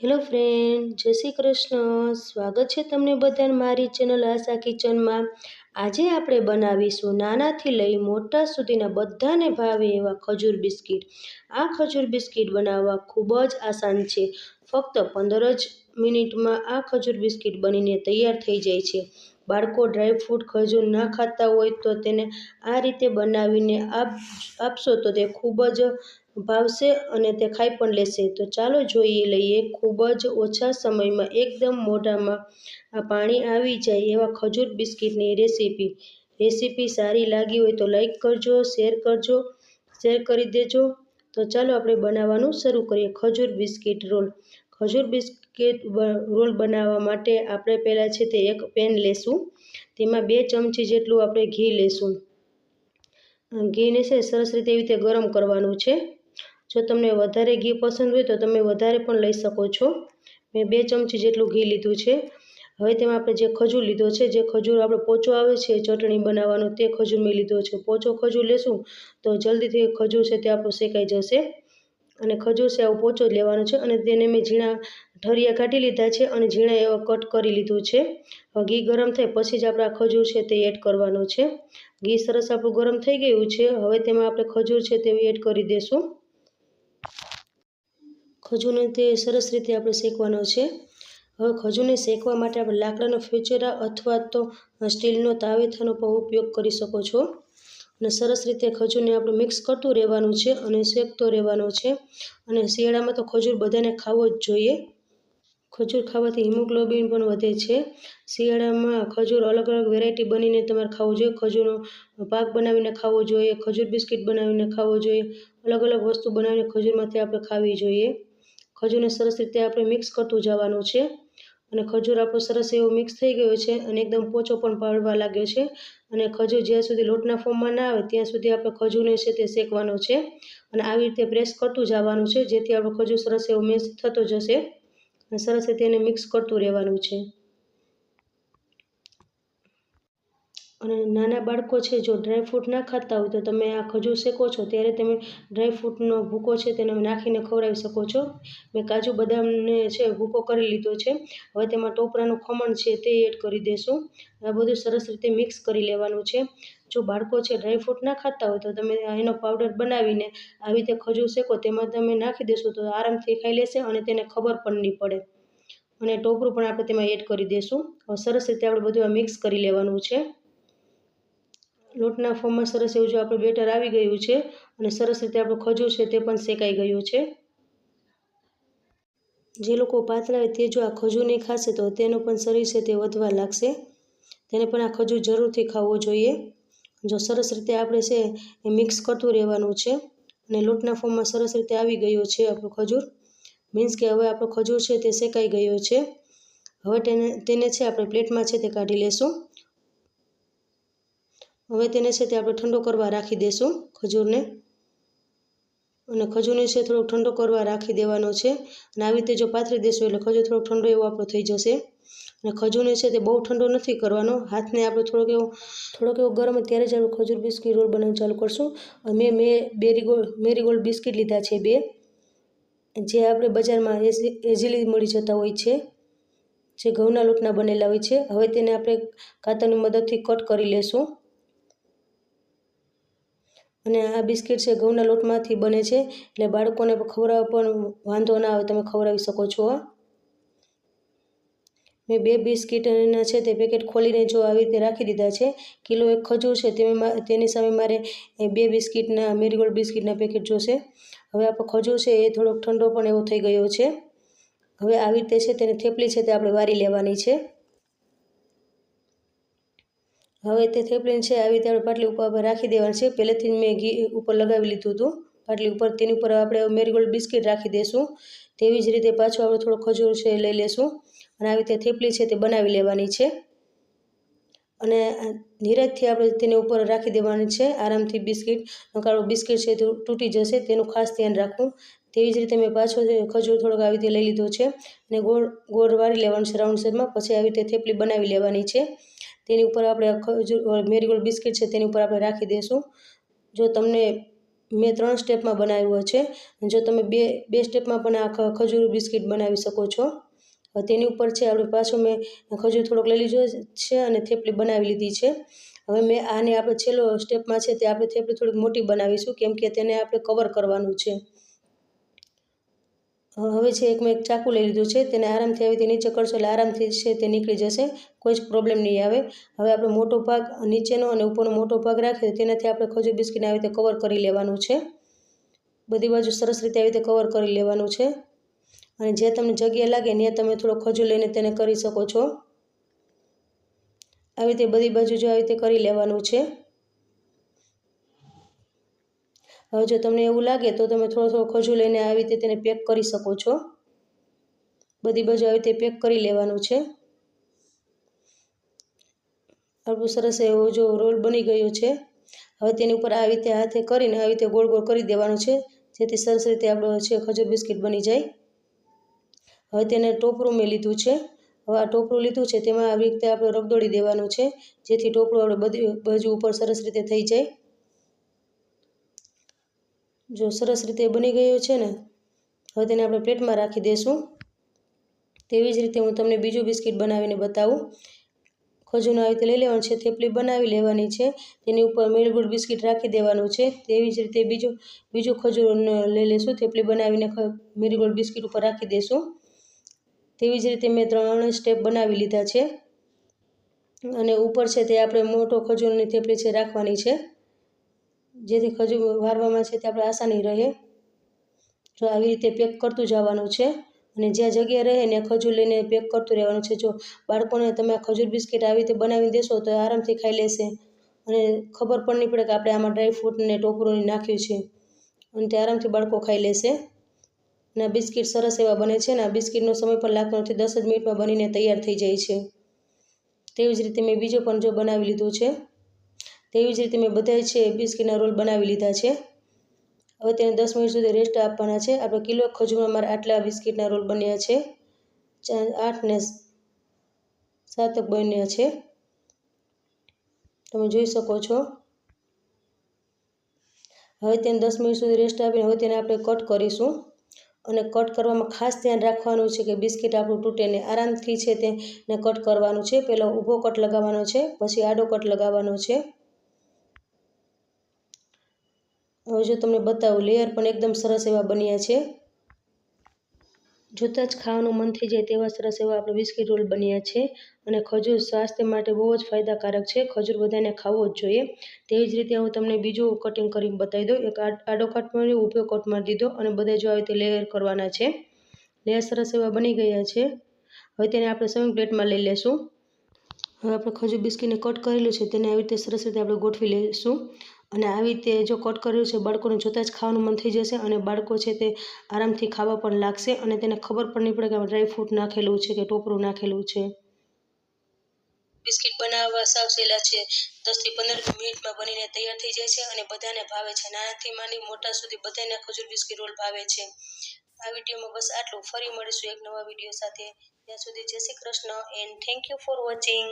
Hello friend, જય શ્રી કૃષ્ણ. સ્વાગત છે તમને બધાને મારી ચેનલ આશા કિચનમાં. આજે આપણે બનાવીશું નાનાથી લઈ મોટા સુધીના બધાને ભાવે એવા ખજૂર બિસ્કિટ. આ ખજૂર બિસ્કિટ બનાવવા ખૂબ જ આસાન છે. ફક્ત પંદર જ મિનિટમાં આ ખજૂર બિસ્કિટ બનીને તૈયાર થઈ જાય છે. બાળકો ડ્રાયફ્રૂટ ખજૂર ના ખાતા હોય તો તેને આ રીતે બનાવીને આપ, આપશો તો તે ખૂબ જ ભાવશે અને તે ખાઈ પણ લેશે. તો ચાલો જોઈએ, લઈએ. ખૂબ જ ઓછા સમયમાં એકદમ મોઢામાં પાણી આવી જાય એવા ખજૂર બિસ્કિટની રેસીપી. રેસીપી સારી લાગી હોય તો લાઈક કરજો, શેર કરજો, શેર કરી દેજો. તો ચાલો આપણે બનાવવાનું શરૂ કરીએ. ખજૂર બિસ્કિટ રોલ. ખજૂર બિસ્કિટ રોલ બનાવવા માટે આપણે પહેલાં છે તે એક પેન લેશું. તેમાં બે ચમચી જેટલું આપણે ઘી લેશું. ઘીને છે સરસ રીતે એવી રીતે ગરમ કરવાનું છે. જો તમને વધારે ઘી પસંદ હોય તો તમે વધારે પણ લઈ શકો છો. મેં બે ચમચી જેટલું ઘી લીધું છે. હવે તેમાં આપણે જે ખજૂર લીધો છે, જે ખજૂર આપણે પોચો આવે છે, ચટણી બનાવવાનો, તે ખજૂર મેં લીધો છે. પોચો ખજૂર લેશું તો જલ્દીથી ખજૂર છે તે આપણું શેકાઈ જશે. અને ખજૂર છે આવું પોચો જ લેવાનો છે અને તેને મેં ઝીણા ઠરિયા કાઢી લીધા છે અને ઝીણા એવા કટ કરી લીધું છે. ઘી ગરમ થાય પછી જ આપણે આ ખજૂર છે તે એડ કરવાનું છે. ઘી સરસ આપણું ગરમ થઈ ગયું છે. હવે તેમાં આપણે ખજૂર છે તે એડ કરી દઈશું ખજૂરને તે સરસ રીતે આપણે શેકવાનો છે. હવે ખજૂરને શેકવા માટે આપણે લાકડાનો ફ્યુચરા અથવા તો સ્ટીલનો તાવેથાનો પણ ઉપયોગ કરી શકો છો. અને સરસ રીતે ખજૂરને આપણે મિક્સ કરતું રહેવાનું છે અને શેકતો રહેવાનો છે. અને શિયાળામાં તો ખજૂર બધાને ખાવો જ જોઈએ. ખજૂર ખાવાથી હિમોગ્લોબિન પણ વધે છે. શિયાળામાં ખજૂર અલગ અલગ વેરાયટી બનીને તમારે ખાવું જોઈએ. ખજૂરનો પાક બનાવીને ખાવો જોઈએ, ખજૂર બિસ્કિટ બનાવીને ખાવો જોઈએ, અલગ અલગ વસ્તુ બનાવીને ખજૂરમાંથી આપણે ખાવી જોઈએ. ખજૂરને સરસ રીતે આપણે મિક્સ કરતું જવાનું છે. અને ખજૂર આપણો સરસ એવો મિક્સ થઈ ગયો છે અને એકદમ પોચો પણ પાડવા લાગ્યો છે. અને ખજૂર જ્યાં સુધી લોટના ફોર્મમાં ના આવે, ત્યાં સુધી આપણે ખજૂરને છે તે શેકવાનો છે. અને આવી રીતે પ્રેસ કરતું જવાનું છે, જેથી આપણો ખજૂર સરસ એવો મેશ થતો જશે અને સરસ રીતે એને મિક્સ કરતું રહેવાનું છે. અને નાના બાળકો છે, જો ડ્રાયફ્રૂટ ના ખાતા હોય તો તમે આ ખજૂર શેકો છો, ત્યારે તમે ડ્રાયફ્રૂટનો ભૂકો છે તેને નાખીને ખવડાવી શકો છો. મેં કાજુ બદામને છે, ભૂકો કરી લીધો છે. હવે તેમાં ટોપરાનું ખમણ છે તે એડ કરી દેશું. આ બધું સરસ રીતે મિક્સ કરી લેવાનું છે. જો બાળકો છે ડ્રાયફ્રૂટ ના ખાતા હોય તો તમે એનો પાવડર બનાવીને આવી રીતે ખજૂર શેકો, તેમાં તમે નાખી દેશો તો આરામથી ખાઈ લેશે અને તેને ખબર પણ નહીં પડે. અને ટોપરું પણ આપણે તેમાં એડ કરી દઈશું સરસ રીતે આપણે બધું મિક્સ કરી લેવાનું છે. લોટના ફોર્મમાં સરસ એવું જો આપણું બેટર આવી ગયું છે અને સરસ રીતે આપણું ખજૂર છે તે પણ શેકાઈ ગયું છે. જે લોકો પાતળા હોય તે જો આ ખજૂર નહીં ખાશે તો તેનું પણ શરીર છે તે વધવા લાગશે. તેને પણ આ ખજૂર જરૂરથી ખાવો જોઈએ. જો સરસ રીતે આપણે છે એ મિક્સ કરતું રહેવાનું છે અને લોટના ફોર્મમાં સરસ રીતે આવી ગયો છે આપણો ખજૂર, મીન્સ કે હવે આપણો ખજૂર છે તે શેકાઈ ગયો છે. હવે તેને તેને છે આપણે પ્લેટમાં છે તે કાઢી લેશું. હવે તેને છે તે આપણે ઠંડો કરવા રાખી દઈશું ખજૂરને. અને ખજૂરને છે થોડોક ઠંડો કરવા રાખી દેવાનો છે. અને આવી રીતે જો પાથરી દેશું એટલે ખજૂર થોડોક ઠંડો એવો આપણો થઈ જશે. અને ખજૂરને છે તે બહુ ઠંડો નથી કરવાનો. હાથને આપણે થોડોક એવો થોડોક એવો ગરમ ત્યારે જ આપણે ખજૂર બિસ્કિટ રોલ બનાવવાનું ચાલુ કરશું. મેં મેં બેરીગોલ્ડ મેરીગોલ્ડ બિસ્કિટ લીધા છે બે. જે આપણે બજારમાં ઇઝીલી મળી જતા હોય છે. જે ઘઉંના લોટના બનેલા હોય છે. હવે તેને આપણે કાતરની મદદથી કટ કરી લેશું. અને આ બિસ્કિટ છે ઘઉંના લોટમાંથી બને છે. એટલે બાળકોને ખવડાવવા પણ વાંધો ના આવે, તમે ખવડાવી શકો છો. મેં બે બિસ્કિટના છે તે પેકેટ ખોલીને જો આવી રીતે રાખી દીધા છે. કિલો એક ખજૂર છે, તેમાં તેની સામે મારે બે બિસ્કિટના, મેરીગોલ્ડ બિસ્કિટના પેકેટ જોશે. હવે આપણો ખજૂર છે એ થોડોક ઠંડો પણ એવો થઈ ગયો છે. હવે આવી રીતે છે તેની થેપલી છે તે આપણે વારી લેવાની છે. હવે તે થેપલીને છે, આવી રીતે આપણે પાટલી ઉપર રાખી દેવાની છે. પહેલેથી મેં ઘી ઉપર લગાવી લીધું હતું. પાટલી ઉપર, તેની ઉપર આપણે મેરીગોલ્ડ બિસ્કિટ રાખી દઈશું તેવી જ રીતે પાછું આપણે થોડો ખજૂર છે લઈ લેશું અને આવી રીતે થેપલી છે તે બનાવી લેવાની છે. અને ધીરજથી આપણે તેને ઉપર રાખી દેવાની છે, આરામથી બિસ્કિટ. નકારો બિસ્કિટ છે તે તૂટી જશે, તેનું ખાસ ધ્યાન રાખવું. તેવી જ રીતે મેં પાછો ખજૂર થોડોક આવી રીતે લઈ લીધો છે અને ગોળ ગોળ વાળી લેવાનું છે, રાઉન્ડ શેપમાં. પછી આવી રીતે થેપલી બનાવી લેવાની છે. તેની ઉપર આપણે ખજૂર મેરીગોલ્ડ બિસ્કિટ છે તેની ઉપર આપણે રાખી દઈશું. જો તમને મેં ત્રણ સ્ટેપમાં બનાવ્યો છે, જો તમે બે બે સ્ટેપમાં પણ આ ખજૂર બિસ્કિટ બનાવી શકો છો. તેની ઉપર છે આપણે પાછું મેં ખજૂર થોડોક લઈ લીધો છે અને થેપલી બનાવી લીધી છે. હવે મેં આને આપણે છેલ્લો સ્ટેપમાં છે તે આપણે થેપલી થોડીક મોટી બનાવીશું કેમ કે તેને આપણે કવર કરવાનું છે. હવે છે, એક મેં એક ચાકુ લઈ લીધું છે, તેને આરામથી આવી રીતે નીચે કરશો એટલે આરામથી છે તે નીકળી જશે, કોઈ જ પ્રોબ્લેમ નહીં આવે. હવે આપણે મોટો ભાગ નીચેનો અને ઉપરનો મોટો ભાગ રાખીએ તેનાથી આપણે ખજૂર બિસ્કિટને આવી રીતે કવર કરી લેવાનું છે. બધી બાજુ સરસ રીતે આવી રીતે કવર કરી લેવાનું છે. અને જે તમને જગ્યા લાગે ત્યાં તમે થોડો ખજૂર લઈને તેને કરી શકો છો. આવી રીતે બધી બાજુ જો આવી રીતે કરી લેવાનું છે. હવે જો તમને એવું લાગે તો તમે થોડો થોડો ખજૂર લઈને આવી રીતે તેને પેક કરી શકો છો. બધી બાજુ આવી રીતે પેક કરી લેવાનું છે. આપણું સરસ એવો જો રોલ બની ગયો છે. હવે તેની ઉપર આવી રીતે હાથે કરીને આવી રીતે ગોળ ગોળ કરી દેવાનું છે. જેથી સરસ રીતે આપણો છે ખજૂર બિસ્કિટ બની જાય. હવે તેને ટોપરું મેં લીધું છે. હવે આ ટોપરું લીધું છે તેમાં આવી રીતે આપણે રગદોળી દેવાનું છે. જેથી ટોપરું આપણે બધી બાજુ ઉપર સરસ રીતે થઈ જાય. જો સરસ રીતે બની ગયો છે ને, હવે તેને આપણે પ્લેટમાં રાખી દઈશું તેવી જ રીતે હું તમને બીજું બિસ્કિટ બનાવીને બતાવું. ખજૂરનું આવી રીતે લઈ લેવાનું છે, થેપલી બનાવી લેવાની છે, તેની ઉપર મેળગુડ બિસ્કિટ રાખી દેવાનું છે. તેવી જ રીતે બીજું બીજું ખજૂર લઈ લઈશું થેપલી બનાવીને મેરીગોલ્ડ બિસ્કિટ ઉપર રાખી દઈશું તેવી જ રીતે મેં ત્રણ સ્ટેપ બનાવી લીધા છે. અને ઉપર છે તે આપણે મોટો ખજૂરની થેપલી છે રાખવાની છે. જેથી ખજૂર વારવામાં છે તે આપણે આસાની રહે. જો આવી રીતે પેક કરતું જવાનું છે અને જ્યાં જગ્યા રહે ને ખજૂર લઈને પેક કરતું રહેવાનું છે. જો બાળકોને તમે ખજૂર બિસ્કિટ આવી રીતે બનાવી દેશો તો આરામથી ખાઈ લેશે. અને ખબર પણ નહીં પડે કે આપણે આમાં ડ્રાયફ્રૂટને ને ટોપરું નાખ્યું છે. અને તે આરામથી બાળકો ખાઈ લેશે. અને બિસ્કિટ સરસ એવા બને છે ને આ બિસ્કિટનો સમય પણ લાગતો નથી. દસ જ મિનિટમાં બનીને તૈયાર થઈ જાય છે. તેવી જ રીતે મેં બીજો પણ જો બનાવી લીધું છે. તેવી જ રીતે મેં બધાય છે બિસ્કીટના રોલ બનાવી લીધા છે. હવે તેને દસ મિનિટ સુધી રેસ્ટ આપવાના છે. આપણે કિલો ખજૂરમાં મારા આટલા બિસ્કીટના રોલ બન્યા છે. આઠ ને સાતક બન્યા છે. તમે જોઈ શકો છો. હવે તેને દસ મિનિટ સુધી રેસ્ટ આપીને હવે તેને આપણે કટ કરીશું. અને કટ કરવામાં ખાસ ધ્યાન રાખવાનું છે કે બિસ્કિટ આપણું તૂટે ને આરામથી છે તેને કટ કરવાનું છે. પહેલાં ઊભો કટ લગાવવાનો છે, પછી આડો કટ લગાવવાનો છે. હવે જો તમને બતાવું લેયર પણ એકદમ સરસ એવા બન્યા છે. જોતાં જ ખાવાનું મન થઈ જાય તેવા સરસ એવા આપણે બિસ્કિટ રોલ બન્યા છે. અને ખજૂર સ્વાસ્થ્ય માટે બહુ જ ફાયદાકારક છે. ખજૂર બધાને ખાવો જ જોઈએ. તેવી જ રીતે હું તમને બીજું કટિંગ કરીને બતાવી દઉં. એક આડો કટ માર્યો ઊભો કટ મારી દીધો અને બધા જો આવી રીતે લેયર કરવાના છે. લેયર સરસ એવા બની ગયા છે. હવે તેને આપણે સર્વિંગ પ્લેટમાં લઈ લેશું. હવે આપણે ખજૂર બિસ્કીટને કટ કરેલું છે. તેને આવી રીતે સરસ રીતે આપણે ગોઠવી લઈશું અને આવી રીતે જો કટ કર્યું છે, બાળકોને જોતાં જ ખાવાનું મન થઈ જશે અને બાળકો છે તે આરામથી ખાવા પણ લાગશે અને તેને ખબર પણ નહીં પડે કે ડ્રાય ડ્રાયફ્રૂટ નાખેલું છે કે ટોપરું નાખેલું છે. બિસ્કિટ બનાવવા સાવ સહેલા છે. દસથી પંદર મિનિટમાં બનીને તૈયાર થઈ જાય છે અને બધાને ભાવે છે. નાનાથી માંડી મોટા સુધી બધાને ખજૂર બિસ્કિટ રોલ ભાવે છે. આ વિડીયોમાં બસ આટલું. ફરી મળીશું એક નવા વીડિયો સાથે. ત્યાં સુધી જય Shri Krishna and thank you for watching